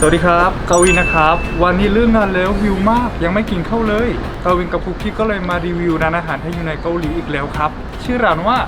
สวัสดีครับกวินนะครับ วันนี้เรื่องงานแล้ววิวมากยังไม่กินข้าวเลยกวินกับคุกกี้ก็เลยมารีวิวร้านอาหารไทยอยู่ในเกาหลีอีกแล้วครับ ชื่อร้านว่า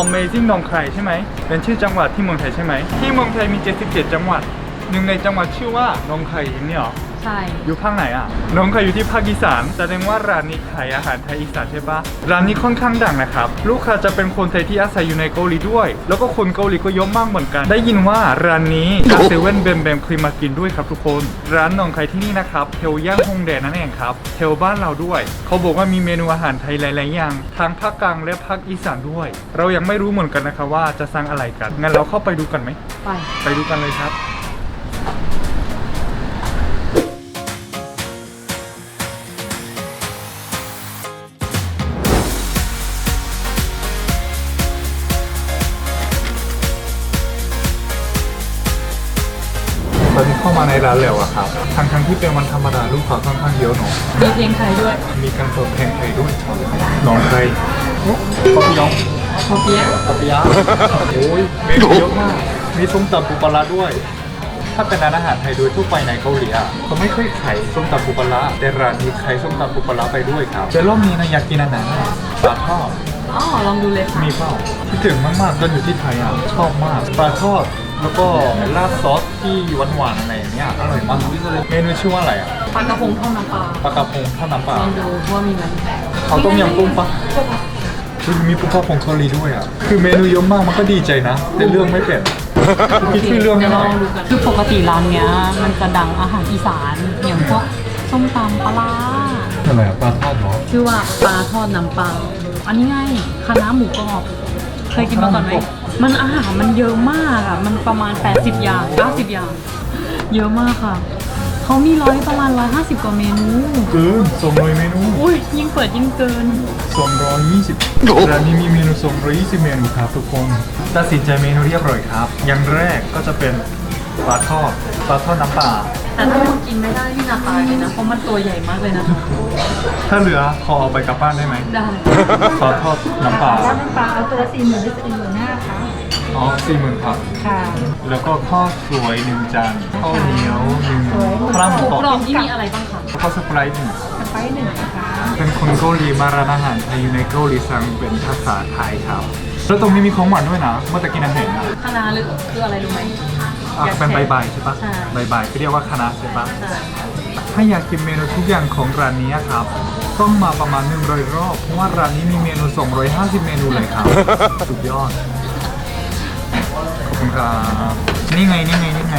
Amazing นองไคใช่ไหม เป็นชื่อจังหวัดที่เมืองไทยใช่ไหม ที่เมืองไทยมี 77 จังหวัด หนึ่งในจังหวัดชื่อว่านองไคเนี่ยหรอ ใช่ อยู่ภาคไหนอะ น้องเคยอยู่ที่ภาคอีสานแสดงว่าร้านนี้ขายอาหารไทยอีสานใช่ปะร้านนี้ค่อนข้างดังนะครับ ลูกค้าจะเป็นคนไทยที่อาศัยอยู่ในเกาหลีด้วย แล้วก็คนเกาหลีก็เยอะมากเหมือนกัน ได้ยินว่าร้านนี้เซเว่นเบมเบมเคยมากินด้วยครับทุกคน ร้านน้องไคที่นี่นะครับเทลย่างฮงแดนั่นเองครับเทลบ้านเราด้วย เขาบอกว่ามีเมนูอาหารไทยหลายๆอย่างทางภาคกลางและภาคอีสานด้วย เรายังไม่รู้เหมือนกันนะครับว่าจะสั่งอะไรกันงั้นเราเข้าไปดูกันไหมไป ไปดูกันเลยครับ นี้เข้ามาในร้านแล้วอะครับทั้งทั้งๆที่เป็นวันธรรมดาลูกค้าค่อนข้างเยอะเนาะมีเพลงไทยด้วยมีการเปิดเพลงไทยด้วยน้องไทยโอ้ปะยองโอเคปะปิยะโอ้ยเมนูเยอะมาก มีส้มตำปูปลาร้าด้วย ถ้าเป็นร้านอาหารไทยโดยทั่วไปในเกาหลีอะเขาไม่ค่อยขายส้มตำปูปลาร้าแต่ร้านนี้ขายส้มตำปูปลาร้าไปด้วยครับแต่รอบนี้นะอยากกินอาหารปลาทอด อ๋อ ลองดูเลยค่ะมีเปล่าคิดถึงมากๆตอนอยู่ที่ไทยอะชอบมากปลาทอดแล้วก็ราดซอสที่หวานๆอะไร อย่างเงี้ยอร่อยมากเมนูชื่อว่าอะไรอะปลากระพงทอดน้ำปลาปลากระพงทอดน้ำปลาลองดูว่ามีไหมเขาต้มยำกุ้งปะคือมีปูปลาผงเกาหลีด้วยอะ คือเมนูเยอะมากมันก็ดีใจนะ แต่เรื่องไม่เป็นคิดชื่อเรื่องให้เดี๋ยวหลน่ออยงดูกันคือปกติร้านเนี้ย มันจะดังอาหารอีสานอย่างพวกส้มตำปลาร้าอะไรอะปลาทอดเหรอชื่อว่าปลาทอดน้ำปลาอันนี้ไงคณะน้าหมูกรอบเคยกินมาก่อนไหมมันอาหารมันเยอะมากอะ มันประมาณ 80 อย่าง 90 อย่าง เยอะมากค่ะ เขามีร้อยประมาณ150กว่าเมนู เกินสองร้อยเมนูอุ้ยยิ่งเปิดยิ่งเกิน สองร้อยยี่สิบร้านนี้มีเมนูสองร้อยยี่สิบเมนูครับทุกคนตัดสินใจเมนูเรียบร้อยครับ อย่างแรกก็จะเป็นปลาทอดปลาทอดน้ำปลาแต่ถ้าคุณกินไม่ได้นี่นาตายเลยนะเพราะมันตัวใหญ่มากเลยนะถ้าเหลือขอเอาไปกลับบ้านได้ไหมได้ปลาทอดน้ำปลาถ้าน้ำปลาเอาตัวละสี่หมื่นหรือสี่หมื่นห้าคะ อ๋อสี่หมื่นครับ ค่ะแล้วก็ข้าวสวยหนึ่งจานข้าวเหนียวหนึ่งข้าวหมูหมูกรอบกรอบที่มีอะไรบ้างคะข้าวสไปร์หนึ่งสไปซ์หนึ่งนะคะเป็นคนเกาหลีมาร้านอาหารไทยอยู่ในเกาหลีสั่งเป็นภาษาไทยครับแล้วตรงนี้มีของหวานด้วยนะเมื่อตะกี้นันเห็นนะคณะหรือคืออะไรรู้ไหมอะเป็นใบใบใช่ปะใช่ใบใบก็เรียกว่าคณะใช่ปะใช่ถ้าอยากกินเมนูทุกอย่างของร้านนี้ครับ ต้องมาประมาณ100รอบเพราะว่าร้านนี้มีเมนู 250 เมนูเลยครับ สุดยอด ขอบคุณครับนี่ไงนี่ไงนี่ไง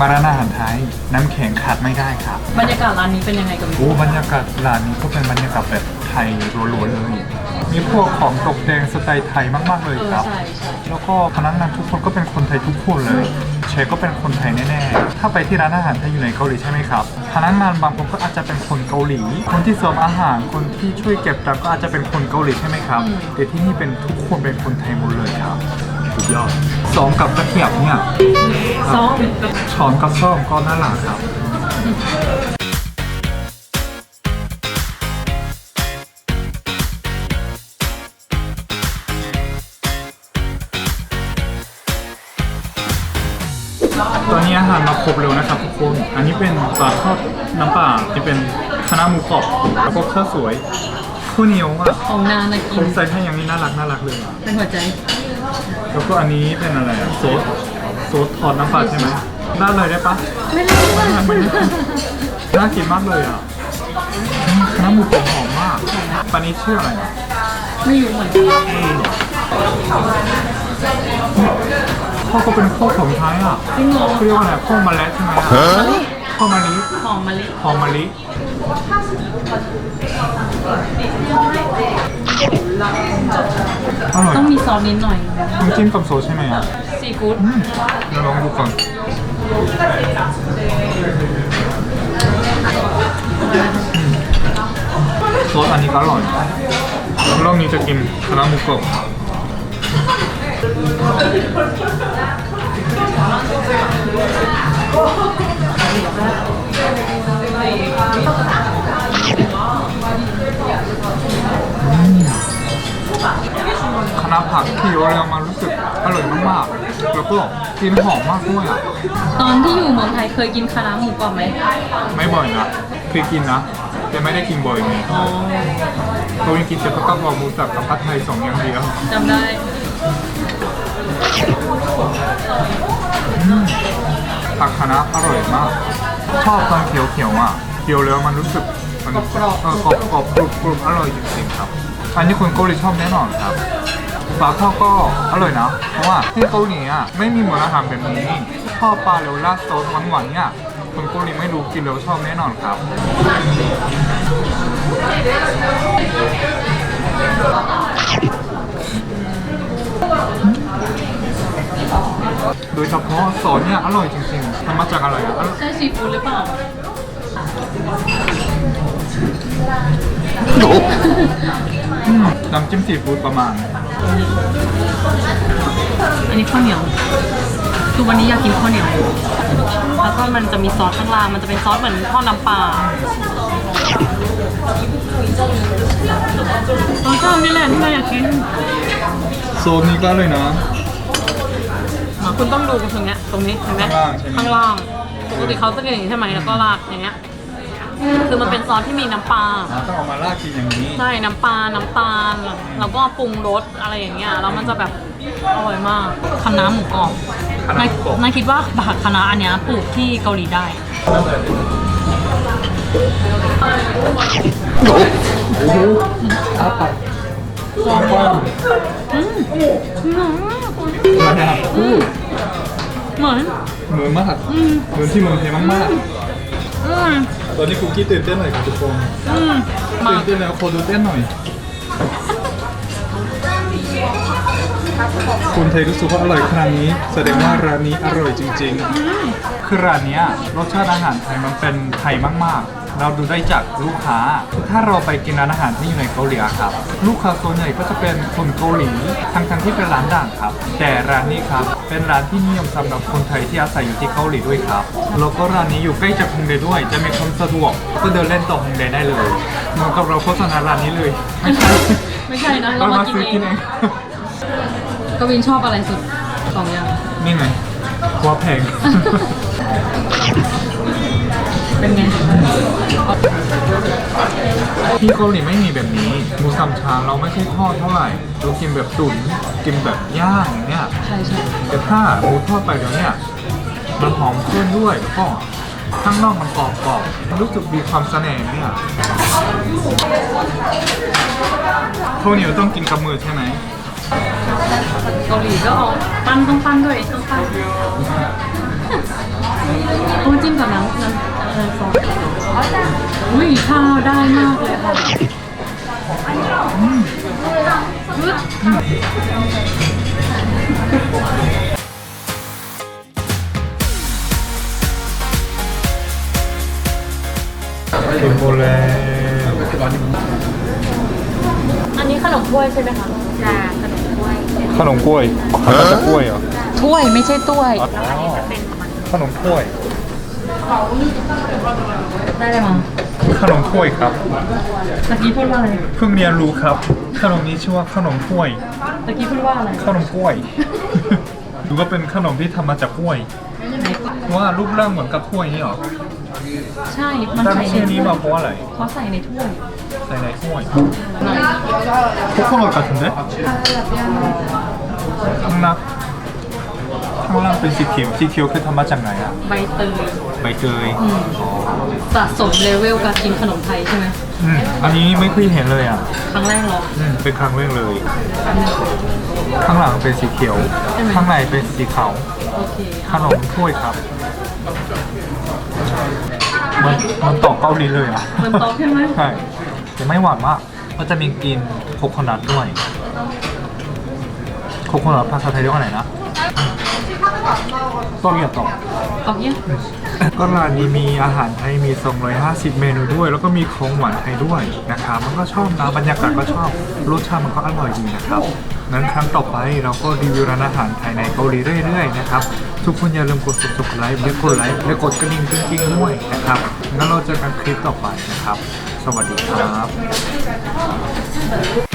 มาร้านอาหารไทยน้ำแข็งขาดไม่ได้ครับบรรยากาศร้านนี้เป็นยังไงกับโอ้บรรยากาศร้านนี้ก็เป็นบรรยากาศแบบไทยล้วนๆเลยมีพวกของตกแต่งสไตล์ไทยมาก ๆ เลยเออครับใช่ใช่แล้วก็พนักงานทุกคนก็เป็นคนไทยทุกคนเลย เชฟก็เป็นคนไทยแน่ๆ ถ้าไปที่ร้านอาหารไทยอยู่ในเกาหลีใช่ไหมครับ พนักงานบางคนก็อาจจะเป็นคนเกาหลี คนที่เสิร์ฟอาหาร คนที่ช่วยเก็บตังค์ก็อาจจะเป็นคนเกาหลีใช่ไหมครับ แต่ที่นี่เป็นทุกคนเป็นคนไทยหมดเลยครับสุด ยอดสองกับกระเทียมเนี่ยซอสช้อนกับซ่อมก็น่ารักครับ ตอนนี้อาหารมาครบเร็วนะครับทุกคน อันนี้เป็นปลาทอดน้ำปลาที่เป็นคณะน้าหมูกรอบแล้วก็ข้าวสวยข้าวเหนียวอะของนางนะกิผนมใส่ให้อย่างนี้น่ารักน่ารักเลยอะ เป็นหัวใจ แล้วก็อันนี้เป็นอะไรอะโซสโซสทอดน้ำปลาใช่ไหมได้เลยได้ปะไม่ได้ว่าน่ากินมากเลยอะอืมน้ำหมูกรอบหอมมากปลานี้ชื่ออะไรอะไม่อยู่เหมือนกันข้าวก็เป็นข้าวของไทยอะจริงเหรอเขาเรียกว่าอะไรข้าวมะเล็ดใช่ไหมอะข้าวมะลิหอมมะลิหอมมะลิ อร่อยต้องมีซอสนิดหน่อยน้ำจิ้มกับโซสใช่ไหมอะซีฟู้ดอืมเดี๋ยวลองดูก่อนอืมซอสอันนี้ก็อร่อยรอบนี้จะกินคณะน้าหมูกรอบ คณะผักที่โยเรียมารู้สึกอร่อยมากๆ แล้วก็กลินหอมมากด้วยอะ ตอนที่อยู่เมืองไทยเคยกินคานาหมูกรอบไหมไม่บ่อยนะเคยกินนะ แต่ไม่ได้กินบ่อยไงอ๋อเรายังกินแต่ผักกาดหอมหมูสับกับผัดไทยสองอย่างเดียว จำได้ ผักคะน้าอร่อยมาก ชอบตอนเขียวๆอะเคี้ยวแล้วมันรู้สึกมันกรอบกรอบกรอบกรุบกรุบอร่อยจริงๆครับ อันนี้คนเกาหลีชอบแน่นอนครับปลาทอดก็อร่อยนะ เพราะว่าที่เกาหลีอะไม่มีเหมือนอาหารแบบนี้ทอดปลาแล้วราดซอสหวานๆเนี่ยคนเกาหลีไม่รู้กินแล้วชอบแน่นอนครับ โดยเฉพาะซอสเนี่ยอร่อยจริงๆมันมาจากอะไรอะใช่ซีฟู้ดหรือเปล่าอืมน้ำจิ้มซีฟู้ดประมาณ อันนี้ข้าวเหนียว คือวันนี้อยากกินข้าวเหนียว แล้วก็มันจะมีซอสข้างล่าง มันจะเป็นซอสเหมือนทอดน้ำปลาตอนข้าวนี่แหละที่เราอยากกิน โซนนี้ก็เลยนะอะ คุณต้องดูตรงเนี้ยตรงนี้เห็นไหมข้างล่างใช่ไหม ข้างล่างปกติเขาจะกินอย่างนี้ใช่ไหมแล้วก็ราดอย่างเงี้ยคือมันเป็นซอสที่มีน้ำปลาต้องเอามาราดกินอย่างนี้ ใช่น้ำปลาน้ำตาลแล้วก็ปรุงรสอะไรอย่างเงี้ยแล้วมันจะแบบอร่อยมากคะน้าหมูกรอบคะน้าหมูกรอบ นายคิดว่าผักคะน้าอันเนี้ยปลูกที่เกาหลีได้ โอ้โหอาปากกว้างอืม อืมๆมาเนี่ยอู้ เหมือนเหมือนมากอืมเหมือนที่เมืองไทยมากอืมๆ ตอนนี้คุกกี้ตื่นเต้นหน่อยครับทุกคนอืมมาตื่นเต้นแล้วขอดูเต้นหน่อย คนไทยรู้สึกว่าอร่อยขนาดนี้ แสดงว่าร้านนี้อร่อยจริงๆ คือร้านเนี้ยรสชาติอาหารไทยมันเป็นไทยมากๆ เราดูได้จากลูกค้า ถ้าเราไปกินร้านอาหารที่อยู่ในเกาหลีอะครับ ลูกค้าส่วนใหญ่ก็จะเป็นคนเกาหลี ทั้งๆที่เป็นร้านดังครับ แต่ร้านนี้ครับ เป็นร้านที่นิยมสำหรับคนไทยที่อาศัยอยู่ที่เกาหลีด้วยครับ แล้วก็ร้านนี้อยู่ใกล้จากฮงเดด้วย จะมีความสะดวก ก็เดินเล่นต่อฮงเดได้เลยเหมือนกับเราโฆษณาร้านนี้เลย ไม่ใช่ ไม่ใช่นะ เราเรามามากินซื้อเอกิงนเอง กวินชอบอะไรสุดสองอย่าง นี่ไงว่าแพง เป็นไงที่เกาหลีไม่มีแบบนี้หมูสามชั้นเราไม่ใช่ทอดเท่าไหร่เรากินแบบตุ๋นกินแบบย่างอย่างเนี่ยใช่ใช่แต่ถ้าหมูทอดไปเดี๋ยวเนี้มันหอมขึ้นด้วยแล้วก็ข้างนอกมันกรอบกรอบๆมันรู้สึกมีความเสน่ห์เนี่ยข้าวเหนียวต้องกินกับมือใช่ไหมเกาหลีก็เอาปั้นต้องปั้นด้วยต้องปั้นต้องจิ้มกับน้ำน้ำ อะไรซอสอุ้ยข้าวได้มากเลยค่ะอืมถึงโบแล้ว อันนี้ขนมถ้วยใช่ไหมคะจ้าขนมถ้วยขนมกล้วยขนมกล้วยเหรอถ้วยไม่ใช่ถ้วยขนมถ้วย ได้เลยมาขนมถ้วยครับตะกี้พูดว่าอะไรเพิ่งเรียนรู้ครับ ขนมนี้ชื่อว่าขนมถ้วยตะกี้พูดว่าอะไรขนมกล้วยหรือว่าเป็นขนมที่ทำมาจากกล้วยว่ารูปร่างเหมือนกับถ้วยนี่หรอใช่มันตั้งใส่ชื่อนี้มาเพราะอะไรเขาใส่ในถ้วยใส่ในถ้วยทุกคนรอกันถึงได้ข้างล่างข้างล่างเป็นสีเขียวสีเขียวคือทำมาจากไหนอะใบเตย ใบเตยอืมสะสมเลเวลการกินขนมไทยใช่ไหมอืมอันนี้ไม่เคยเห็นเลยอะครั้งแรกเหรออืมเป็นครั้งแรกเลย อันนี้ ข้างหลังเป็นสีเขียว ใช่ไหม ข้างในเป็นสีขาวโอเคขนมถ้วยครับมันมันต่อเกาหลีเลยอะ มันโต๊ะใช่ไหมใช่แต่ไม่หวานมากมันจะมีกลินโคโคนัทด้วย โคโคนัทภาษาไทยเรียกว่าไหนนะ ต้มยำต่อตอกเยี่ยก็ร้านนี้มีอาหารไทยมี250 เมนูด้วย แล้วก็มีของหวานไทยด้วยนะครับมันก็ชอบนะบรรยากาศก็ชอบรสชาติมันก็อร่อยดีนะครับนั้นครั้งต่อไปเราก็รีวิวร้านอาหารไทยในเกาหลีเรื่อยๆนะครับทุกคนอย่าลืมกด subscribe และกดไลค์และกดกระดิ่งจริงๆด้วยนะครับงั้นเราเจอกันคลิปต่อไปนะครับ สวัสดีครับ